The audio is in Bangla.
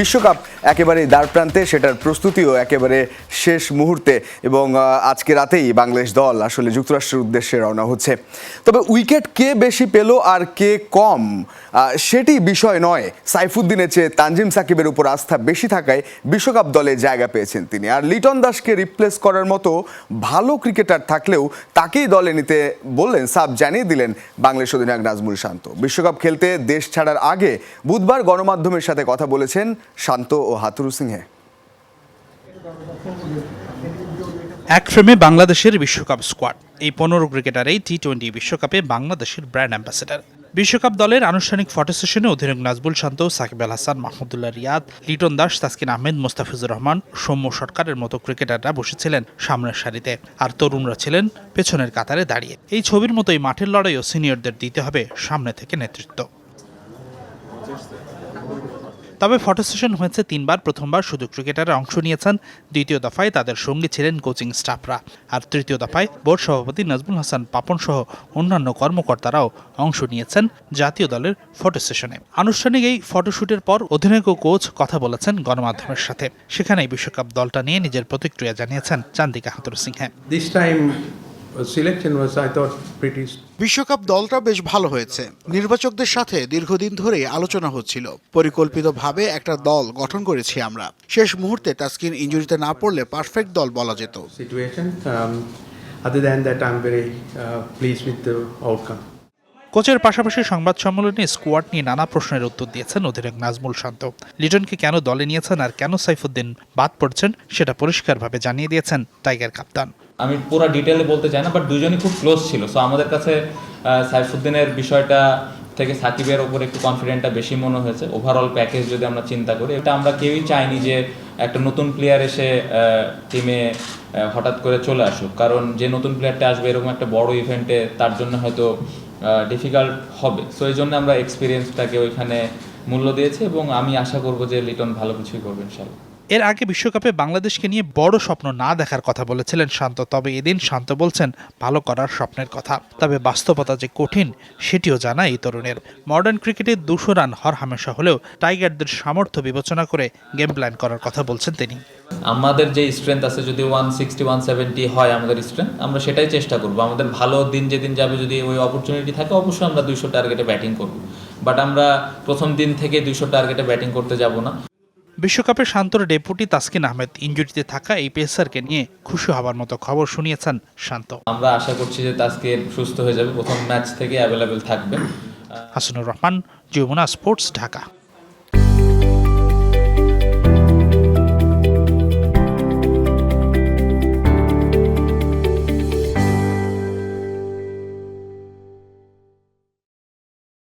বিশ্বকাপ একেবারে দ্বার প্রান্তে, সেটার প্রস্তুতিও একেবারে শেষ মুহূর্তে এবং আজকে রাতেই বাংলাদেশ দল আসলে যুক্তরাষ্ট্রের উদ্দেশ্যে রওনা হচ্ছে। তবে উইকেট কে বেশি পেল আর কে কম? সেটি বিষয় নয়। সাইফুদ্দিনের চেয়ে তানজিম সাকিবের উপর আস্থা বেশি থাকায় বিশ্বকাপ দলে জায়গা পেয়েছেন তিনি। আর লিটন দাসকে রিপ্লেস করার মতো ভালো ক্রিকেটার থাকলেও তাকেই দলে নিতে বললেন সাব জানিয়ে দিলেন বাংলাদেশ অধিনায়ক নাজমুল শান্ত। বিশ্বকাপ খেলতে দেশ ছাড়ার আগে বুধবার গণমাধ্যমের সাথে কথা বলেছেন শান্ত ও হাতুরু সিংহে। এক ফ্রেমে বাংলাদেশের বিশ্বকাপ স্কোয়াড। এই পনেরো ক্রিকেটারেই টি টোয়েন্টি বিশ্বকাপে বাংলাদেশের ব্র্যান্ড অ্যাম্বাসেডর। বিশ্বকাপ দলের আনুষ্ঠানিক ফটো সেশনে অধিনায়ক নাজবুল শান্ত, সাকিব আল হাসান, মাহমুদুল্লাহ রিয়াদ, লিটন দাস, তাসকিন আহমেদ, মোস্তাফিজুর রহমান, সৌম্য সরকারের মতো ক্রিকেটাররা বসেছিলেন সামনের সারিতে। আর তরুণরা ছিলেন পেছনের কাতারে দাঁড়িয়ে। এই ছবির মতোই মাঠের লড়াইও সিনিয়রদের দিতে হবে সামনে থেকে নেতৃত্ব। তবে ফটো সেশন হয়েছে তিনবার, প্রথমবার শুধু ক্রিকেটাররা অংশ নিয়েছেন, দ্বিতীয় দফায় তাদের সঙ্গে ছিলেন কোচিং স্টাফরা। আর তৃতীয় দফায় বোর্ড সভাপতি নাজমুল হাসান পাপন সহ অন্যান্য কর্মকর্তারাও অংশ নিয়েছেন জাতীয় দলের ফটো সেশনে। আনুষ্ঠানিক এই ফটোশুটের পর অধিনায়ক ও কোচ কথা বলেছেন গণমাধ্যমের সাথে। সেখানেই বিশ্বকাপ দলটা নিয়ে নিজের প্রতিক্রিয়া জানিয়েছেন চান্দিকা হাতুর সিংহে। বিশ্বকাপ দলটা বেশ ভালো হয়েছে। নির্বাচকদের সাথে দীর্ঘদিন ধরেই আলোচনা হচ্ছিল। পরিকল্পিতভাবে একটা দল গঠন করেছি আমরা। শেষ মুহূর্তে তাস্কিন ইঞ্জুরিতে না পড়লে পারফেক্ট দল বলা যেত. Um, other than that, I'm very uh, pleased with the outcome. কোচের পাশাপাশি সংবাদ সম্মেলনে স্কোয়াড নিয়ে নানা প্রশ্নের উত্তর দিয়েছেন অধিনায়ক নাজমুল শান্ত। লিটনকে কেন দলে নিয়েছেন আর কেন সাইফুদ্দিন বাদ পড়ছেন সেটা পরিষ্কারভাবে জানিয়ে দিয়েছেন টাইগার কাপ্তান। আমি পুরো ডিটেলে বলতে চাই না বাট দুজনই খুব ক্লোজ ছিল। সো আমাদের কাছে সাইফুদ্দিনের বিষয়টা থেকে সাকিবের ওপর একটু কনফিডেন্টটা বেশি মনে হয়েছে। ওভারঅল প্যাকেজ যদি আমরা চিন্তা করি, এটা আমরা কেউই চাইনি যে একটা নতুন প্লেয়ার এসে টিমে হঠাৎ করে চলে আসুক। কারণ যে নতুন প্লেয়ারটা আসবে, এরকম একটা বড় ইভেন্টে তার জন্য হয়তো ডিফিকাল্ট হবে। সো এই জন্য আমরা এক্সপিরিয়েন্সটাকে ওইখানে মূল্য দিয়েছি এবং আমি আশা করব যে লিটন ভালো কিছুই করবেন ইনশাল্লাহ এর আগে বিশ্বকাপে বাংলাদেশকে নিয়ে বড় স্বপ্ন না দেখার কথা বলেছিলেন শান্ত, তবে এদিন শান্ত বলছেন, ভালো করার স্বপ্নের কথা। তবে বাস্তবতা যে কঠিন, সেটিও জানা এই তরুণের। মডার্ন ক্রিকেটে দুশো রান হর হামেশা হলেও টাইগারদের সামর্থ্য বিবেচনা করে গেম প্ল্যান করার কথা বলছেন তিনি। আমাদের যে স্ট্রেংথ আছে, যদি ওয়ান সিক্সটি, ওয়ান সেভেন্টি হয় আমাদের স্ট্রেংথ, আমরা সেটাই চেষ্টা করব। আমাদের ভালো দিন যেদিন যাবে, যদি ওই অপরচুনিটি থাকে, অবশ্যই আমরা দুইশো টার্গেটে ব্যাটিং করব। বাট আমরা প্রথম দিন থেকে দুইশো টার্গেটে ব্যাটিং করতে যাব না। বিশ্বকাপে শান্তর ডেপুটি তাসকিন আহমেদ ইঞ্জুরিতে থাকা এই পেসারকে নিয়ে খুশি হবার মতো খবর শুনিয়েছেন শান্ত। আমরা আশা করছি যে তাসকিন সুস্থ হয়ে যাবে। প্রথম ম্যাচ থেকে অ্যাভেলেবেল থাকবে। হাসানুর রহমান যমুনা স্পোর্টস ঢাকা।